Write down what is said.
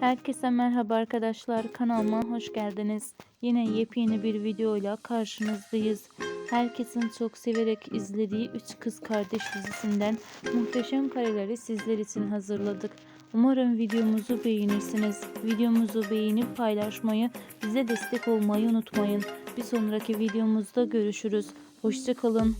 Herkese merhaba arkadaşlar kanalıma hoş geldiniz. Yine yepyeni bir videoyla karşınızdayız. Herkesin çok severek izlediği Üç Kız Kardeş dizisinden muhteşem kareleri sizler için hazırladık. Umarım videomuzu beğenirsiniz. Videomuzu beğenip paylaşmayı, bize destek olmayı unutmayın. Bir sonraki videomuzda görüşürüz. Hoşçakalın.